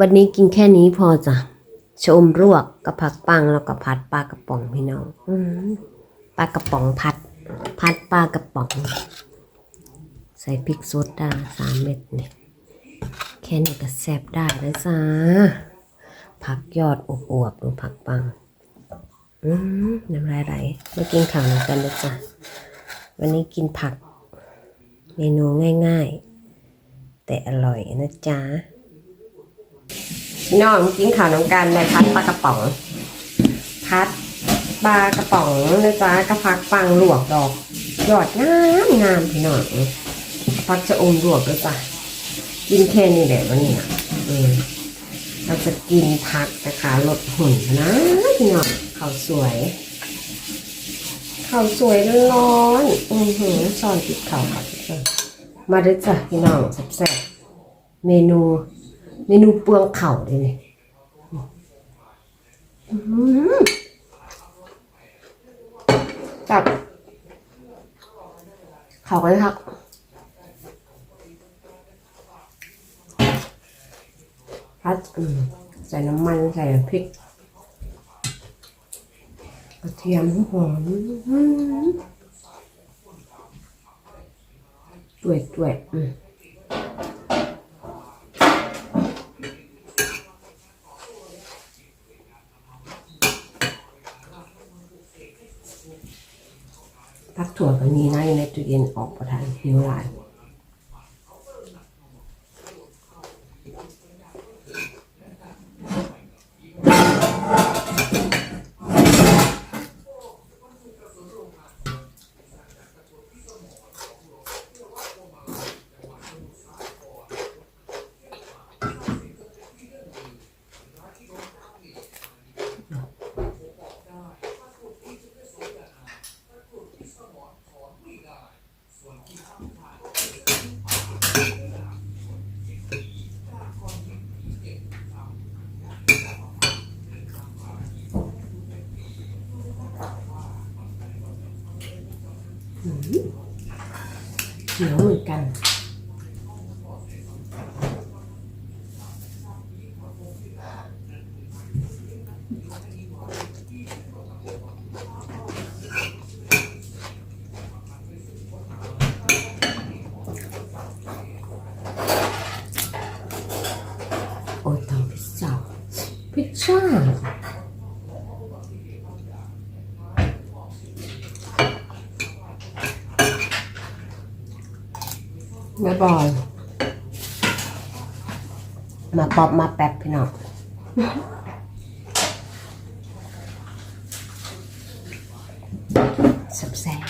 วันนี้กินแค่นี้พอจ้ะชมรวกกับผักปังแล้วก็ผัดปลากระป๋องพี่น้องปลากระป๋องผัด ผัดปลากระป๋อง ใส่พริกสดได้สามเม็ดเนี่ยแค่นี้ก็แซ่บได้แล้วจ้าผักยอดอวบๆดูผักปัง อืมน้ำลายไหลมากินข้าวหมือนกันนะจ๊ะวันนี้กินผัก เมนูง่ายๆ แต่อร่อยนะจ๊ะ พี่น้องกินข้าวน้ำกันในพัดปลากระป๋อง พัดปลากระป๋องนะจ๊ะกระพักปังหลวกดอกยอดงามงามพี่น้องพักจะอมหลวกด้วยจ้ะกินแค่นี้แหละวันนี้อะอืมเราจะกินผักนะคะลดหุ่นนะพี่น้องข้าวสวยข้าวสวยร้อนอือหือซอยติดข้าวค่ะทุกคนมาด้วยจ้ะพี่น้องแซ่บๆเมนู เมนูเปลืองเข่าเลยเนี่อื้อหือจับเข่ากันครับพัดใส่น้ำมันใส่พริกกระเทียมหอมด้วยด้วยอืม พักถั่วก็มีนะอยู่ในตู้เย็นออกประทานหิวหลาย เหนียวเหมือนกัน โอ้ยทำพิซซ่า พิซซ่าแม่บอยมาปอบมาแป๊บพี่น้องแซ่บ